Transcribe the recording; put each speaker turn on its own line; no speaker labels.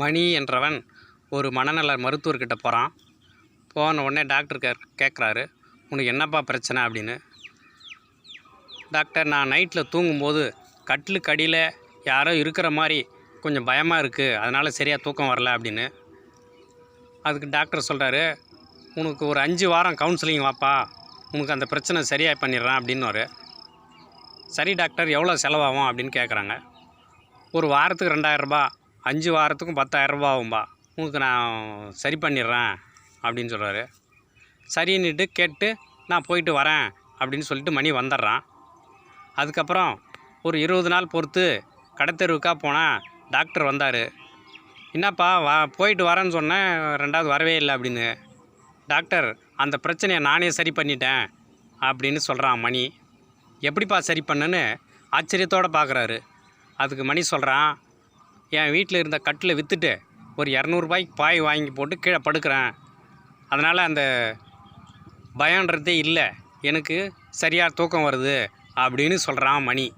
மணி என்றவன் ஒரு மனநல மருத்துவர்கிட்ட போகிறான் போன உடனே டாக்டர் கே கேட்குறாரு உனக்கு என்னப்பா பிரச்சனை? அப்படின்னு. டாக்டர் நான் நைட்டில் தூங்கும்போது கட்டிலுக்கு அடியில் யாரோ இருக்கிற மாதிரி கொஞ்சம் பயமாக இருக்குது அதனால் சரியாக தூக்கம் வரல. அப்படின்னு. அதுக்கு டாக்டர் சொல்கிறாரு உனக்கு ஒரு அஞ்சு வாரம் கவுன்சிலிங் வாப்பா. உனக்கு அந்த பிரச்சனை சரியாக பண்ணிடுறேன். அப்படின்னு சரி டாக்டர் எவ்வளோ செலவாகும்? அப்படின்னு கேட்குறாங்க ஒரு வாரத்துக்கு ரெண்டாயிரரூபா அஞ்சு வாரத்துக்கும் பத்தாயிரரூபா ஆகும்பா. உங்களுக்கு நான் சரி பண்ணிடுறேன் அப்படின்னு சொல்கிறாரு சரின்னுட்டு கேட்டு நான் போயிட்டு வரேன் அப்படின்னு சொல்லிட்டு மணி வந்துடுறான். அதுக்கப்புறம் ஒரு இருபது நாள் பொறுத்து கடைத்தெருவுக்காக போனால் டாக்டர் வந்தார். என்னப்பா வா போயிட்டு வரேன்னு சொன்னேன் ரெண்டாவது வரவே இல்லை அப்படின்னு. டாக்டர் அந்த பிரச்சனையை நானே சரி பண்ணிட்டேன் அப்படின்னு சொல்கிறான் மணி. எப்படிப்பா சரி பண்ணுன்னு ஆச்சரியத்தோடு பார்க்குறாரு அதுக்கு மணி சொல்கிறான் என் வீட்டில் இருந்த கட்டில் விற்றுட்டு ஒரு இரநூறுபாய்க்கு பாய் வாங்கி போட்டு கீழே படுக்கிறேன். அதனால் அந்த பயன்றதே இல்லை. எனக்கு சரியாக தூக்கம் வருது அப்படின்னு சொல்கிறான் மணி.